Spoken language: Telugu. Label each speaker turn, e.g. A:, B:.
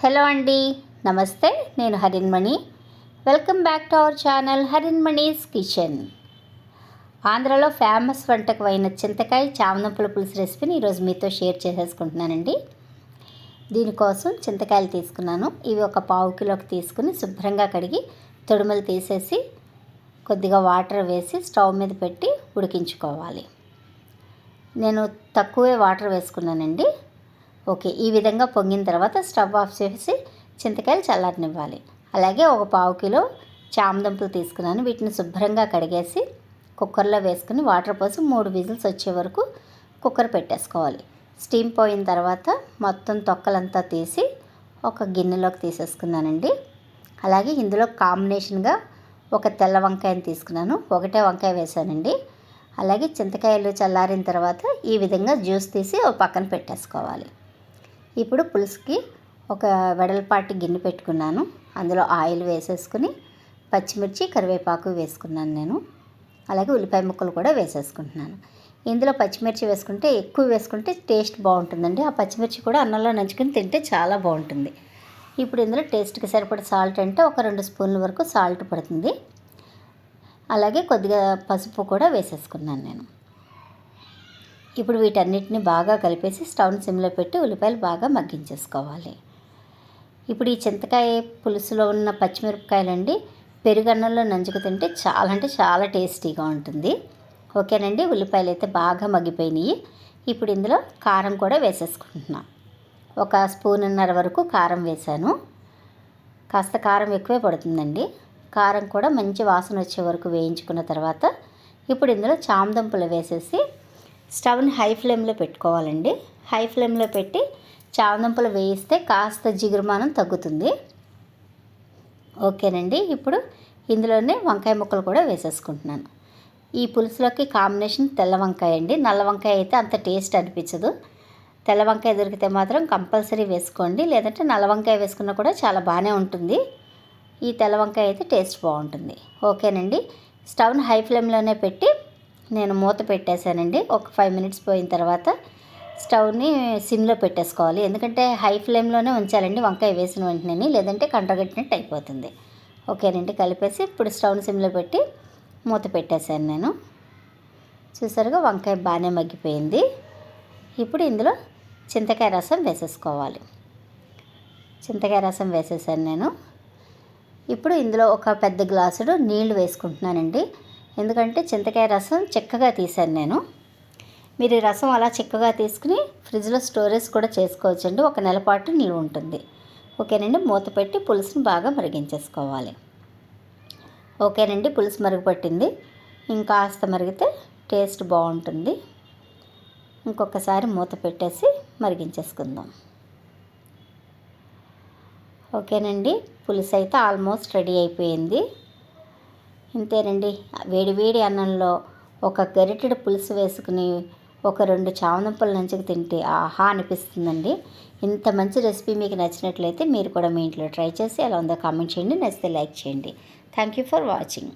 A: హలో అండి నమస్తే నేను Harinmani welcome back to our channel Harinmani's kitchen. ఆంధ్రలో ఫేమస్ వంటకం అయిన చింతకాయ చామనప్పుల పులుసు రెసిపీని ఈరోజు మీతో షేర్ చేసేసుకుంటున్నానండి. దీనికోసం చింతకాయలు తీసుకున్నాను. ఇవి ఒక పావు కిలోకి తీసుకుని శుభ్రంగా కడిగి తొడుమలు తీసేసి కొద్దిగా వాటర్ వేసి స్టవ్ మీద పెట్టి ఉడికించుకోవాలి. నేను తక్కువే వాటర్ వేసుకున్నానండి. ఓకే ఈ విధంగా పొంగిన తర్వాత స్టవ్ ఆఫ్ చేసి చింతకాయలు చల్లారనివ్వాలి. అలాగే ఒక పావు కిలో చామదుంపలు తీసుకున్నాను. వీటిని శుభ్రంగా కడిగేసి కుక్కర్లో వేసుకుని వాటర్ పోసి మూడు విజిల్స్ వచ్చే వరకు కుక్కర్ పెట్టేసుకోవాలి. స్టీమ్ పోయిన తర్వాత మొత్తం తొక్కలంతా తీసి ఒక గిన్నెలోకి తీసేసుకున్నానండి. అలాగే ఇందులో కాంబినేషన్గా ఒక తెల్ల వంకాయని తీసుకున్నాను. ఒకటే వంకాయ వేసానండి అలాగే చింతకాయలు చల్లారిన తర్వాత ఈ విధంగా జ్యూస్ తీసి ఒక పక్కన పెట్టేసుకోవాలి. ఇప్పుడు పులుసుకి ఒక వెడల్పాటి గిన్నె పెట్టుకున్నాను. అందులో ఆయిల్ వేసేసుకుని పచ్చిమిర్చి కరివేపాకు వేసుకున్నాను నేను. అలాగే ఉల్లిపాయ ముక్కలు కూడా వేసేసుకుంటున్నాను. ఇందులో పచ్చిమిర్చి వేసుకుంటే ఎక్కువ వేసుకుంటే టేస్ట్ బాగుంటుందండి. ఆ పచ్చిమిర్చి కూడా అన్నంలో నంచుకుని తింటే చాలా బాగుంటుంది. ఇప్పుడు ఇందులో టేస్ట్కి సరిపడ సాల్ట్ అంటే ఒక రెండు స్పూన్ల వరకు సాల్ట్ పడుతుంది. అలాగే కొద్దిగా పసుపు కూడా వేసేసుకున్నాను నేను. ఇప్పుడు వీటన్నిటిని బాగా కలిపేసి స్టవ్ని సిమ్లో పెట్టి ఉల్లిపాయలు బాగా మగ్గించేసుకోవాలి. ఇప్పుడు ఈ చింతకాయ పులుసులో ఉన్న పచ్చిమిరపకాయలండి పెరుగన్నంలో నంచుకు తింటే చాలా అంటే చాలా టేస్టీగా ఉంటుంది. ఓకేనండి ఉల్లిపాయలు అయితే బాగా మగ్గిపోయినాయి. ఇప్పుడు ఇందులో కారం కూడా వేసేసుకుంటున్నాను ఒక స్పూన్నర వరకు కారం వేశాను. కాస్త కారం ఎక్కువే పడుతుందండి. కారం కూడా మంచి వాసన వచ్చే వరకు వేయించుకున్న తర్వాత ఇప్పుడు ఇందులో చామదుంపలు వేసేసి స్టవ్ని హై ఫ్లేమ్లో పెట్టుకోవాలండి. హై ఫ్లేమ్లో పెట్టి చామదుంపలు వేయిస్తే కాస్త జిగురుమానం తగ్గుతుంది. ఓకేనండి. ఇప్పుడు ఇందులోనే వంకాయ ముక్కలు కూడా వేసేసుకుంటున్నాను. ఈ పులుసులోకి కాంబినేషన్ తెల్ల వంకాయ అండి. నల్ల వంకాయ అయితే అంత టేస్ట్ అనిపించదు. తెల్ల వంకాయ దొరికితే మాత్రం కంపల్సరీ వేసుకోండి. లేదంటే నల్ల వంకాయ వేసుకున్నా కూడా చాలా బాగానే ఉంటుంది. ఈ తెల్ల వంకాయ అయితే టేస్ట్ బాగుంటుంది. ఓకేనండి. స్టవ్ను హై ఫ్లేమ్లోనే పెట్టి నేను మూత పెట్టేశానండి. ఒక ఫైవ్ మినిట్స్ పోయిన తర్వాత స్టవ్ని సిమ్లో పెట్టేసుకోవాలి. ఎందుకంటే హై ఫ్లేమ్లోనే ఉంచాలండి. వంకాయ వేసిన వెంటనే లేదంటే కంటగట్టినట్టు అయిపోతుంది. ఓకేనండి కలిపేసి ఇప్పుడు స్టవ్ని సిమ్లో పెట్టి మూత పెట్టేశాను నేను. చూసారుగా వంకాయ బాగానే మగ్గిపోయింది. ఇప్పుడు ఇందులో చింతకాయ రసం వేసేసుకోవాలి. చింతకాయ రసం వేసేసాను నేను. ఇప్పుడు ఇందులో ఒక పెద్ద గ్లాసుడు నీళ్ళు వేసుకుంటున్నానండి. ఎందుకంటే చింతకాయ రసం చిక్కగా తీశాను నేను. మీరు ఈ రసం అలా చిక్కగా తీసుకుని ఫ్రిడ్జ్లో స్టోరేజ్ కూడా చేసుకోవచ్చండి. ఒక నెల పాటు నిలువ ఉంటుంది. ఓకేనండి? మూత పెట్టి పులుసుని బాగా మరిగించేసుకోవాలి. ఓకేనండి? పులుసు మరుగుపట్టింది. ఇంకాస్త మరిగితే టేస్ట్ బాగుంటుంది. ఇంకొకసారి మూత పెట్టేసి మరిగించేసుకుందాం. ఓకేనండి? పులుసు అయితే ఆల్మోస్ట్ రెడీ అయిపోయింది. ఇంతేనండి. వేడి వేడి అన్నంలో ఒక గరిటెడు పులుసు వేసుకుని ఒక రెండు చామదుంపలు నంచుకు తింటే ఆహా అనిపిస్తుందండి. ఇంత మంచి రెసిపీ మీకు నచ్చినట్లయితే మీరు కూడా మీ ఇంట్లో ట్రై చేసి ఎలా ఉందో కామెంట్ చేయండి. నచ్చితే లైక్ చేయండి. Thank you for watching.